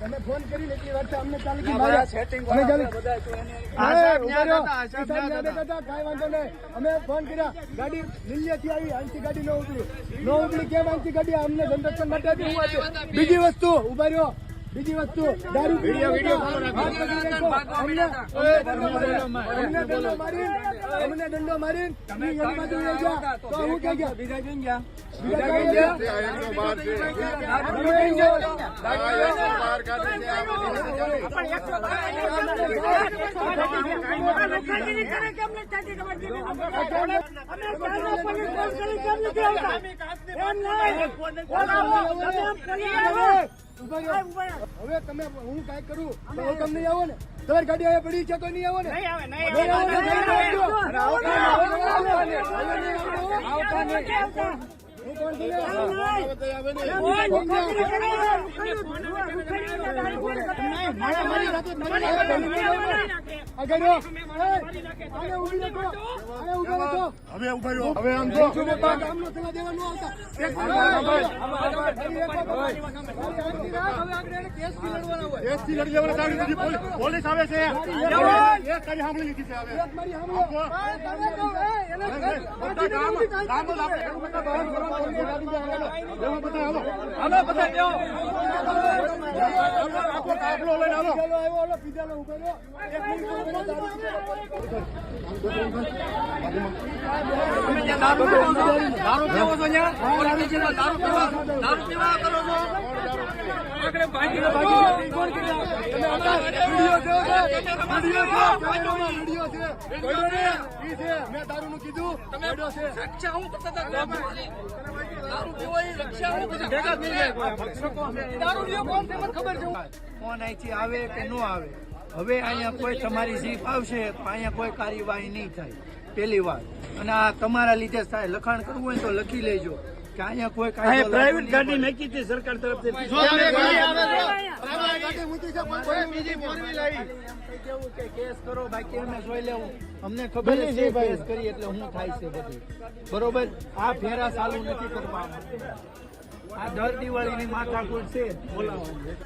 તમે ફોન કરીને એટલી અમને ચાલુ અમે ચાલુ ન્યા હતા, ન્યા હતા. હતા, વાંધો નહીં. અમે ફોન કર્યા ગાડી લીલીયાથી આવી અહીંથી ગાડી ન ઉપડી ન કેમ અહીંથી ગાડી? અમને ધંધરક્ષણ માટે બીજી વસ્તુ ઊભા રહ્યો. બીજી વસ્તુ દારૂ અમને દંડો મારી અમને દંડો મારી તો હું કઈ ગયા બીજા ક્યાં ગયા બીજા ક્યાં ગયા હવે તમે હું કઈ કરું તો હું તમને આવો ને? તમારી ગાડી હવે પડી છે તો નહીં આવો ને. હવે ઊભા રહ્યો હવે આમ જો. થવા દેવા ન આવતા. એક કેસથી લડી લેવાના ચાલુ બધી પોલીસ- આવે છે. એક કરી સાંભળી લીધી છે હવે. મારી. એક મિનિટ દારૂ પીવો છો પીવા દારૂ પીવા કરો છો? આગળ? તમે વીડિયો છે. પડ્યો ને, ઈ છે. મેં દારૂનું કીધું, છે. રક્ષા હું કરતા હતા ગામમાં? દારૂ પીવો એ રક્ષા હું પછી ભેગા થઈ જાય કોઈ. દારૂ પીવો કોણ છે મને ખબર છે ફોન અહીંથી આવે કે ન આવે હવે અહીંયા કોઈ તમારી જીપ આવશે તો અહીંયા કોઈ કાર્યવાહી નહીં થાય પહેલી વાત અને આ તમારા લીધે થાય લખાણ કરવું હોય તો લખી લેજો અહીંયા કોઈ કાયદો પ્રાઇવેટ ગાડી પડે. હતી સરકાર તરફથી. ગાડી મૂકી છે, કોઈ કોઈ બીજી four આવી. એમ કે કેસ કરો બાકી અમે જોઈ લેવું. અમને ખબર છે કેસ કરી એટલે હું થાય છે બધું. બરોબર? આ ફેરા ચાલુ નથી કરવા આ દર દિવાળીની માથાકૂટ છે. બોલાવવાની